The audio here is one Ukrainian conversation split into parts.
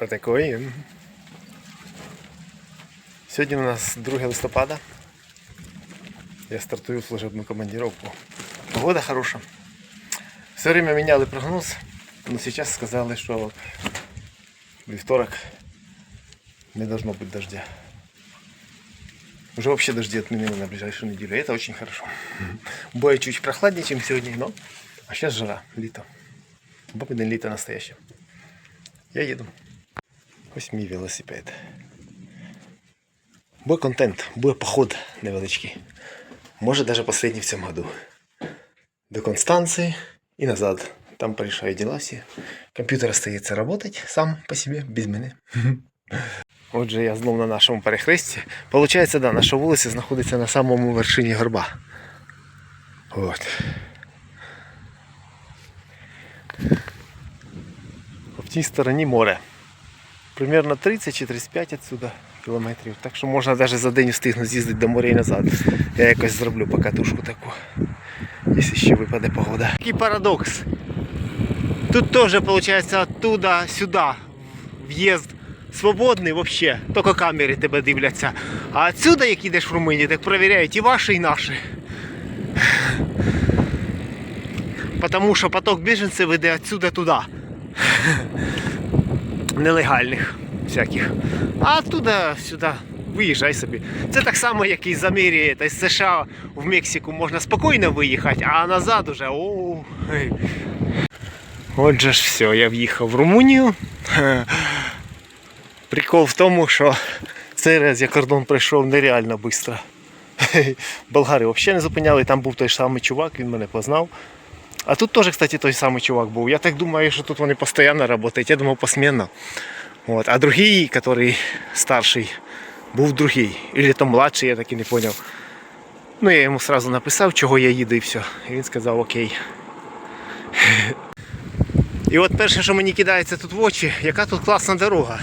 Отакої. Сьогодні у нас 2 листопада. Я стартую служебну командировку. Погода хороша. Все время міняли прогноз, але зараз сказали, що вівторок не должно быть дождя. Уже вообще дожди отменены на ближайшую неделю. И это очень хорошо. Бое чуть прохладнее, чем сегодня, но... А сейчас жара, лето. Бабине лето настоящее. Я еду. Ось мій велосипед. Буде контент, буде поход невеличкий. Може навіть останній в цьому году. До Констанции и назад. Там порешаю дела всі. Комп'ютер остається работать сам по себе, без мене. Отже, я знову на нашому перехресті. Получається, да, наша вулиця знаходиться на самому вершині горба. От. В тій стороні море. Примерно 30 чи 35 отсюда кілометрів. Так що можна навіть за день встигнути з'їздити до моря і назад. Я якось зроблю покатушку таку. Якщо ще випаде погода. Такий парадокс. Тут теж виходить оттуда сюди в'їзд свободний вообще, тільки камери тебе дивляться. А отсюда, як їдеш в Румунію, так перевіряють і ваші, і наші. Потому що поток біженців іде отсюда туди. Нелегальних всяких. А оттуда сюди виїжджай собі. Це так само, як і з Америки та з США в Мексику можна спокійно виїхати, а назад уже. О, Отже ж все, я в'їхав в Румунію. Прикол в тому, що цей раз я кордон пройшов нереально швидко. Болгари взагалі не зупиняли, там був той самий чувак, він мене познав. А тут теж, кстати, той самий чувак був. Я так думаю, що тут вони постійно працюють, я думав посменно. Вот. А другий, який старший, був другий. Или то младший, я так і не зрозумів. Ну, я йому сразу написав, чого я їду і все. І він сказав окей. І от перше, що мені кидається тут в очі, яка тут класна дорога.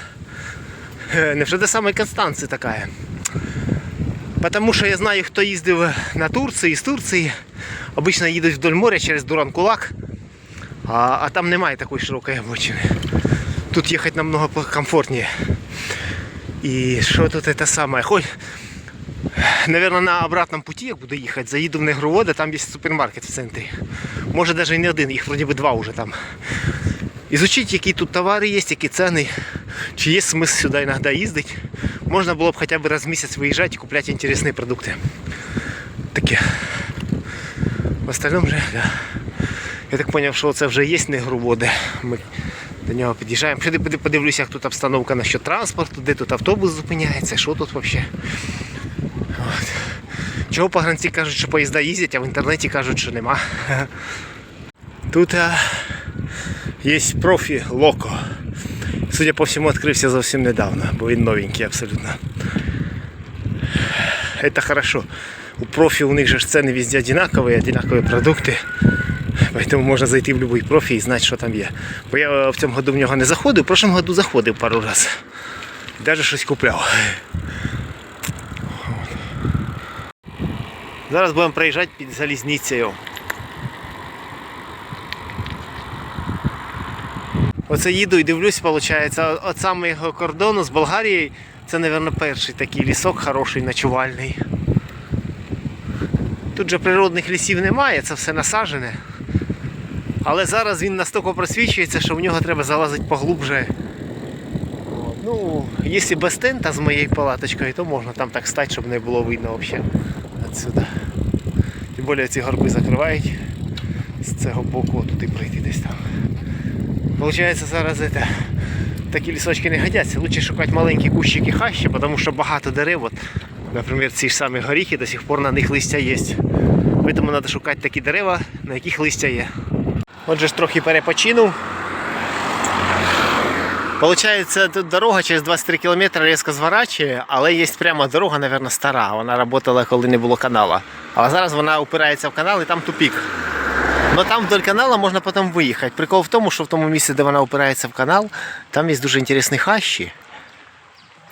Е, Невже до самої Констанції така. Потому що я знаю, хто їздив на Турції, з Турції. Обично їдуть вдоль моря через Дуранкулак, а, а там немає такої широкої обочини. Тут їхати намного комфортніше. І що тут це саме? Хоч, Наверное, на обратному путі, як буду їхати, заїду в Негроводи, там є супермаркет в центрі. Може навіть і не один, їх вроді би два вже там. Изучить, які тут товари є, які ціни, чи є смисл сюди іноді їздити. Можна було б хоча б раз в місяць виїжджати і купляти інтересні продукти. Таке. Остальному же. Я так зрозумів, що це вже є негроводи. Ми до нього під'їжджаємо. Піди подивлюся, як тут обстановка насчет транспорту, де тут автобус зупиняється, що тут взагалі. От. Чого погранці кажуть, що поїзда їздять, а в інтернеті кажуть, що нема. Тут є профі Локо. Судя по всему, відкрився зовсім недавно, бо він новенький абсолютно Это хорошо. У профи у них же ж цены везде одинаковые, одинаковые продукты. Поэтому можна зайти в будь-який профі і знати, що там є. Бо я е, в цьому году в нього не заходив, в прошлому году заходив пару раз. Навіть щось купляв. Зараз будемо проїжджати під залізницею. Оце їду і дивлюсь, виходить, от самого кордону з Болгарією, це, мабуть, перший такий лісок хороший, ночувальний. Тут же природних лісів немає, це все насаджене. Але зараз він настільки просвічується, що в нього треба залазити поглубже. Ну, якщо без тента з моєю палаточкою, то можна там так стати, щоб не було видно взагалі отсюда. Тим більше ці горби закривають з цього боку, туди пройти десь там. Получається зараз это, такі лісочки не годяться. Лучше шукати маленькі кущики хаща, тому що багато дерев. От, наприклад, ці ж самі горіхи до сих пор на них листя є. Тому треба шукати такі дерева, на яких листя є. Отже ж трохи перепочинув. Получається, тут дорога через 23 км різко зворачує, але є прямо дорога, мабуть, стара. Вона працювала, коли не було канала. А зараз вона упирається в канал і там тупік. Но там вдоль канала можна потім виїхати. Прикол в тому, що в тому місці, де вона опирається в канал, там є дуже інтересні хащі.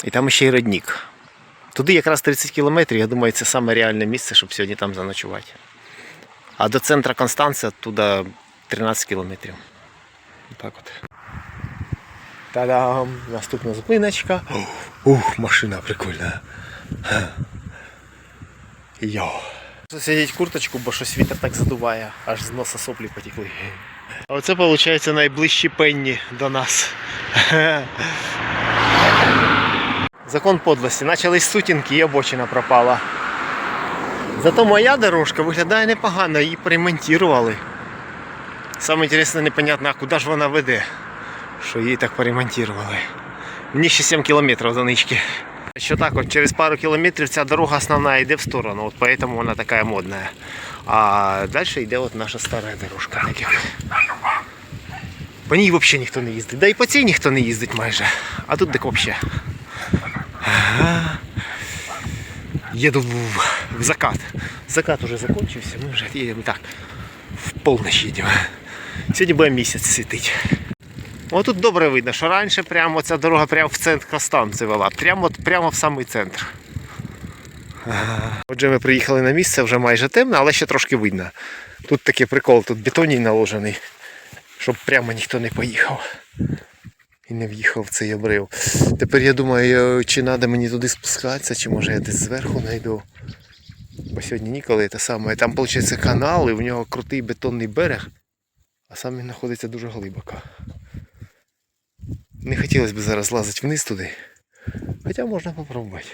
І там ще й родник. Туди якраз 30 кілометрів, я думаю, це саме реальне місце, щоб сьогодні там заночувати. А до центра Констанція туди 13 кілометрів. Так от. Та-дам! Наступна зупиночка. Ух, машина прикольна. Йо. Засидіть курточку, бо щось вітер так задуває, аж з носа соплі потекли. А оце виходить найближчі пенні до нас. Закон подлості. Почались сутінки і обочина пропала. Зато моя дорожка виглядає непогано, її поремонтували. Саме інтересне, непонятно, а куди ж вона веде, що її так поремонтували. Мені ще 7 кілометрів до нички. Що так, от через пару кілометрів ця дорога основна йде в сторону, от поэтому вона така модна. А далі йде от наша стара дорожка. По ній взагалі ніхто не їздить. Да і по цій ніхто не їздить майже. А тут так взагалі. Ага. Еду в, в закат. Закат уже закончився, ми вже їдемо так. В полночь їдемо. Сьогодні буде місяць світить. О, тут добре видно, що раніше прямо ця дорога прямо в центр станції вела, прямо, прямо в самий центр. Отже, ми приїхали на місце, вже майже темно, але ще трошки видно. Тут такий прикол, тут бетоній наложений, щоб прямо ніхто не поїхав. І не в'їхав в цей обрив. Тепер я думаю, чи треба мені туди спускатися, чи може я десь зверху знайду. Бо сьогодні ніколи те саме. Там, виходить, канал, і в нього крутий бетонний берег, а сам він знаходиться дуже глибоко. Не хотілося б зараз лазити вниз туди. Хоча можна попробувати.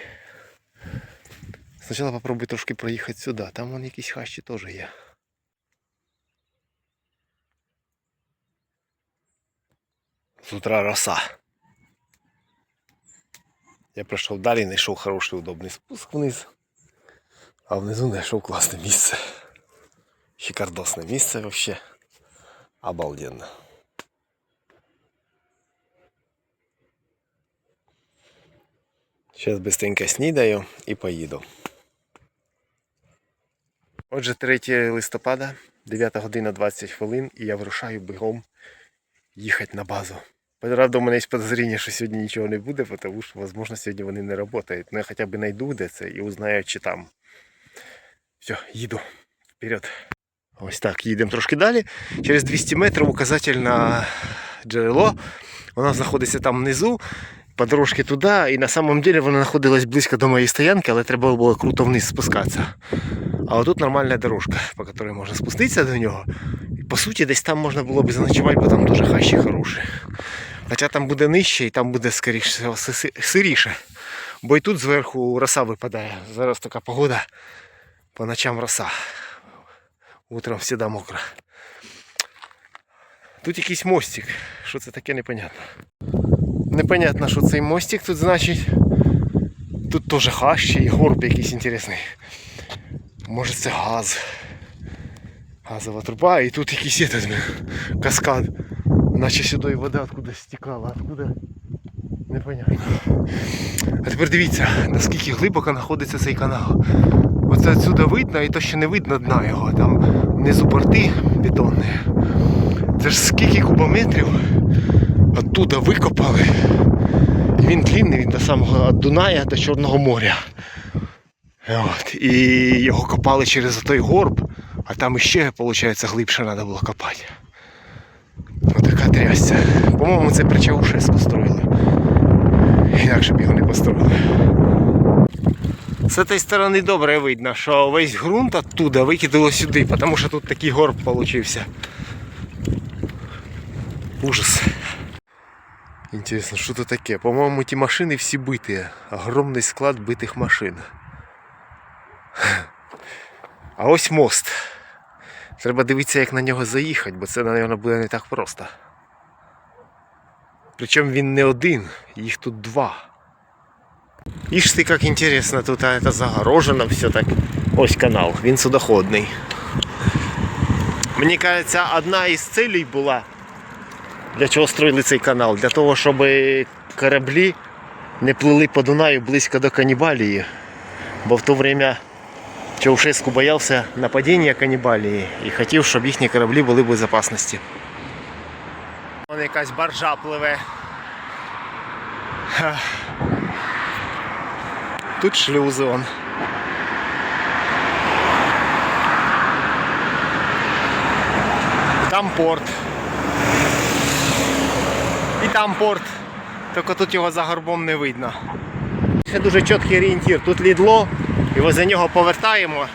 Спочатку попробуй трошки проїхати сюди. Там вон якісь хащі теж є. З утра роса. Я пройшов далі, знайшов хороший удобний спуск вниз. А внизу знайшов класне місце. Шикардосне місце вообще. Обалденно. Зараз быстренько снідаю і поїду. Отже, 3 листопада, 9 година 20 хвилин, і я вирушаю бігом їхати на базу. Правда, у мене є підозріння, що сьогодні нічого не буде, тому що, можливо, сьогодні вони не працюють. Ну, я хоча б знайду, де це, і узнаю, чи там. Все, їду. Вперед. Ось так, їдемо трошки далі. Через 200 метрів указатель на джерело. Воно знаходиться там внизу, по дорожці туди, і на самом деле воно знаходилось близько до моєї стоянки, але треба було круто вниз спускатися. А отут нормальна дорожка, по якій можна спуститися до нього. І, по суті, десь там можна було б заночувати, бо там дуже хащі хороші. Хоча там буде нижче і там буде скоріше сиріше. Бо і тут зверху роса випадає. Зараз така погода. По ночам роса. Утром завжди мокро. Тут якийсь мостик. Що це таке, непонятно. Непонятно, що цей мостик тут значить. Тут теж хащі і горб якийсь інтересний. Може це газ. Газова труба і тут якийсь этот, каскад. Наче сюди вода откуда стікала, откуда. Непонятно. А тепер дивіться, наскільки глибоко знаходиться цей канал. Оце отсюди видно, і то ще не видно дна його. Там внизу борти бетонні. Це ж скільки кубометрів оттуда викопали. І він длинний, він до самого Дуная до Чорного моря. От. І його копали через той горб, а там іще, виходить, глибше треба було копати. Отака трясця. По-моєму, це при Чаушеску построїли. Інакше б його не построїли. З цієї сторони добре видно, що весь ґрунт оттуда викидало сюди, тому що тут такий горб получився. Ужас. Интересно, что это таке? По-моему, ті машини всі биті. Огромний склад битих машин. А ось мост. Треба дивитися, як на нього заїхати, бо це, мабуть, буде не так просто. Причому він не один, їх тут два. Ишь ты, как интересно, тут а, это загорожено все так. Ось канал, він судоходний. Мені кажеться, одна із целей була, для чого строїли цей канал? Для того, щоб кораблі не плили по Дунаю близько до канібалії. Бо в то время Чаушеску боявся нападіння канібалії і хотів, щоб їхні кораблі були в безпечності. Вон якась баржа пливе. Тут шлюзи он. Там порт. І там порт. Тільки тут його за горбом не видно. Ще дуже чіткий орієнтір. Тут лідло, і возле нього повертаємо,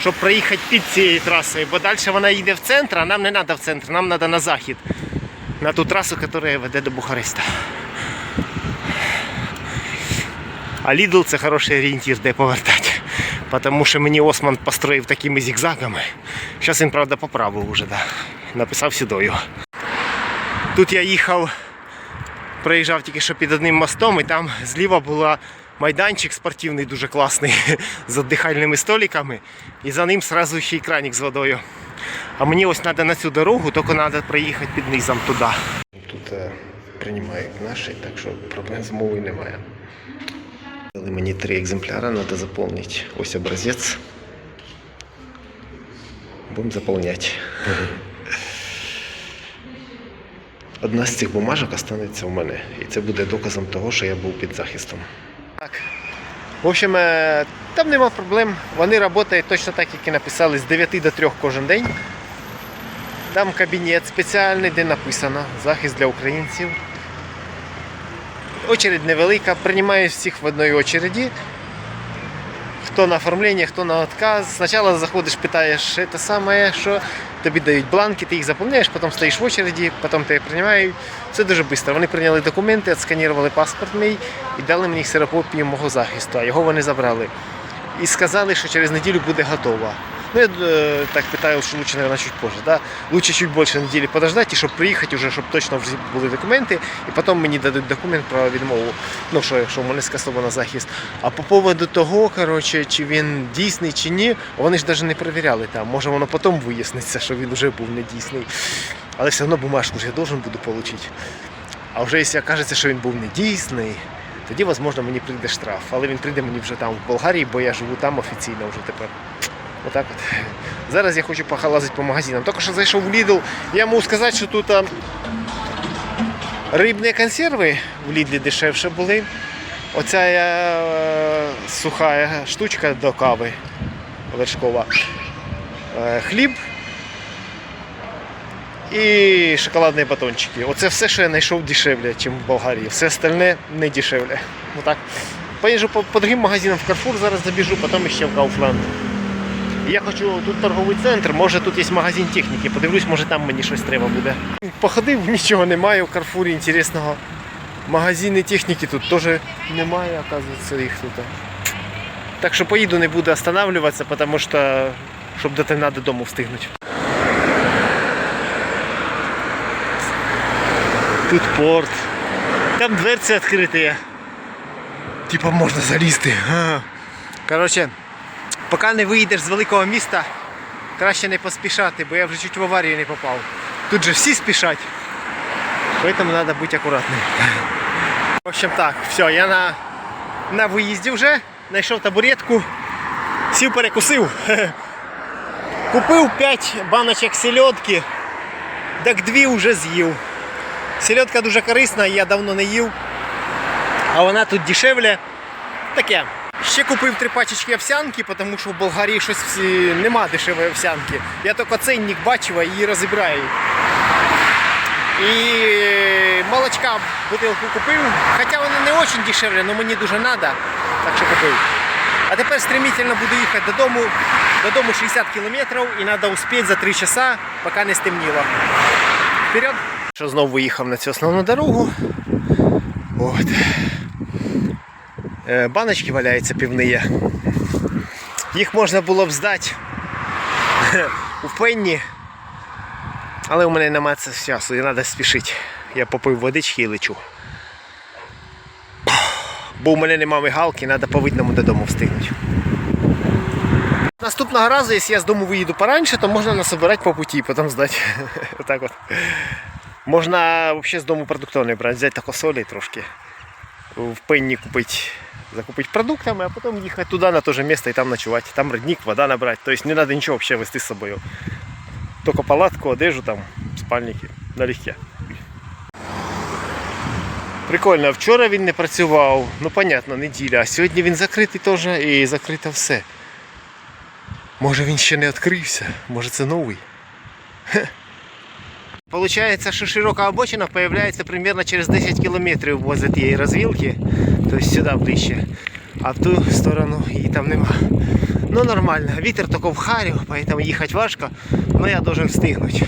щоб проїхати під цією трасою, бо далі вона йде в центр, а нам не треба в центр, нам треба на захід. На ту трасу, яка веде до Бухареста. А Лідл це хороший орієнтір, де повертати. Тому що мені Осман построїв такими зігзагами. Зараз він, правда, поправив уже, да. написав сюдою. Тут я їхав, проїжджав тільки що під одним мостом, і там зліва була майданчик спортивний, дуже класний, з віддихальними столиками, і за ним сразу ще й краник з водою. А мені ось треба на цю дорогу, тільки треба проїхати під низом туди. Тут е, приймають наші, так що проблем з мовою немає. Дали мені три екземпляри, треба заповнити. Ось образець. Будемо заповняти. Одна з цих бумажок останеться у мене. І це буде доказом того, що я був під захистом. Так. В общем, е, там нема проблем. Вони працюють точно так, як і написали, з 9 до 3 кожен день. Там кабінет спеціальний, де написано захист для українців. Очередь невелика, приймають всіх в одній очереді. Хто на оформлення, хто на отказ. Спочатку заходиш, питаєш те саме, що тобі дають бланки, ти їх заповняєш, потім стоїш в очереді, потім тебе приймають. Це дуже швидко. Вони прийняли документи, відсканірували паспорт мій і дали мені ксерокопію мого захисту, а його вони забрали. І сказали, що через неділю буде готова. Ну, я е, так питаю, що лучше, наверное, чуть позже. Да? Лучше чуть більше неділі подождати, щоб приїхати, вже, щоб точно вже були документи, і потім мені дадуть документ про відмову. Ну, що, що в мене скасовано захист. А по поводу того, коротше, чи він дійсний чи ні, вони ж навіть не перевіряли там. Може воно потім виясниться, що він вже був не дійсний. Але все одно бумажку ж я должен буду отримати. А вже якщо окажеться, що він був не дійсний, тоді, можливо, мені прийде штраф. Але він прийде мені вже там в Болгарії, бо я живу там офіційно вже тепер. Отак от. Зараз я хочу похалазити по магазинам. Тільки що зайшов в Lidl, я можу сказати, що тут а, рибні консерви в Лідлі дешевше були. Оця е, суха штучка до кави вершкова. Е, хліб і шоколадні батончики. Оце все, що я знайшов дешевле, ніж в Болгарії. Все остальне не дешевле. Отак. Поїжджу по, по другим магазинам в Carrefour, зараз забіжу, потім ще в Kaufland. Я хочу тут торговий центр, може тут є магазин техніки, подивлюсь, може там мені щось треба буде. Походив, нічого немає в Карфурі інтересного. Магазини техніки тут теж немає, оказується, їх тут. Так що поїду, не буду останавливатися, тому що щоб до темна додому встигнути. Тут порт. Там дверці відкриті. Типа можна залізти. Коротше, поки не виїдеш з великого міста, краще не поспішати, бо я вже чуть в аварію не попав. Тут же всі спішать. Поэтому треба бути акуратним. В общем так, все, я на, на виїзді вже, знайшов табуретку, сів перекусив. Купив 5 баночок сельодки, так дві вже з'їв. Сельодка дуже корисна, я давно не їв. А вона тут дешевле. Таке. Ще купив три пачечки овсянки, тому що в Болгарії щось нема дешевої овсянки. Я тільки ценник бачив а її розібраю. І молочка бутилку купив. Хоча вони не дуже дешевле, але мені дуже треба. Так що купив. А тепер стремительно буду їхати додому. Додому 60 кілометрів і треба успіти за 3 часа, поки не стемніло. Вперед! Що знову виїхав на цю основну дорогу. От. Е, Баночки валяються півні. Їх можна було б здати у пенні. Але у мене немає часу, і треба спішити. Я попив водички і лечу. Бо у мене немає мигалки, треба по видному додому встигнути. Наступного разу, якщо я з дому виїду пораньше, то можна насобирати по путі і потім здати. Отак от. Можна взагалі з дому продуктовний брати, взяти тако солі трошки. В пенні купити, закупити продуктами, а потім їхати туди на те же місце і там ночувати. Там родник, вода набрати. Тобто не треба нічого взагалі вести з собою. Тільки палатку, одежу, там, спальники налегке. Прикольно, вчора він не працював, ну понятно, неділя, а сьогодні він закритий теж і закрито все. Може він ще не відкрився, може це новий. Хе. Получается, що широка обочина появляється примерно через 10 кілометрів возле тієї розвілки, тобто сюди ближче. А в ту сторону її там нема. Ну нормально, вітер тако в харю, поэтому їхати важко, але я должен встигнути.